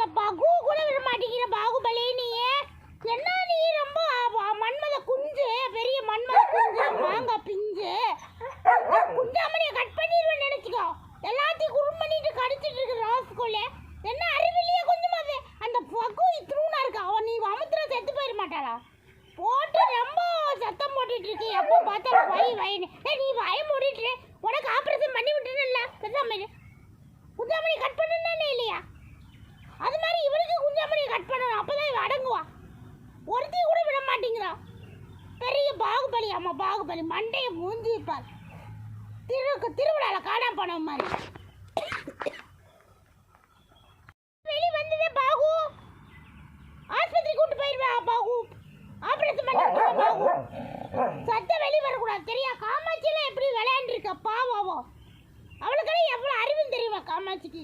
அந்த பகு கூட விட மாட்டேங்கிற பாகுபலி நீ என்ன நீ ரொம்ப அ- மன்மத குஞ்சு பெரிய மன்மத குஞ்சு மாங்காய் பிஞ்சு. குஞ்சாமணியை கட் பண்ணிடுவேன் நினச்சிக்கோ. எல்லாத்தையும் குறும் பண்ணிட்டு கடிச்சிட்டு இருக்கு ராஸ்கோல. என்ன அறிவில்லையே கொஞ்சமாவே அந்த பகு இத்திரூனா இருக்கா? அவன் நீ அமுத்திர செத்து போயிட மாட்டாளா? போட்டு ரொம்ப சத்தம் போட்டுட்டு இருக்கு. எப்போ பார்த்தாலும் வை வைன்னு. ஏ நீ பயம் மூடிட்டு உனக்கு ஆப்ரேஷன் பண்ணி விட்டுருல பெருசாமணி குஞ்சாமணி கட் பண்ணுன்னு இல்லையா? பாகுபலி அம்மா பாகுபலி. மண்டையை மூஞ்சிப்பார் திரு திருவிழாவில் காணாம போன மாதிரி. வெளி வந்ததே பாகு. ஆஸ்பத்திரி கூட்டு போயிருவேன் பாகு. ஆபரேஷன் பண்ண பாகு. சத்தம் வெளி வரக்கூடாது. தெரியா? காமாட்சியெல்லாம் எப்படி விளையாண்டுருக்க? பாவாவோ அவளுக்கெல்லாம் எவ்வளோ அறிவு தெரியுமா காமாட்சிக்கு?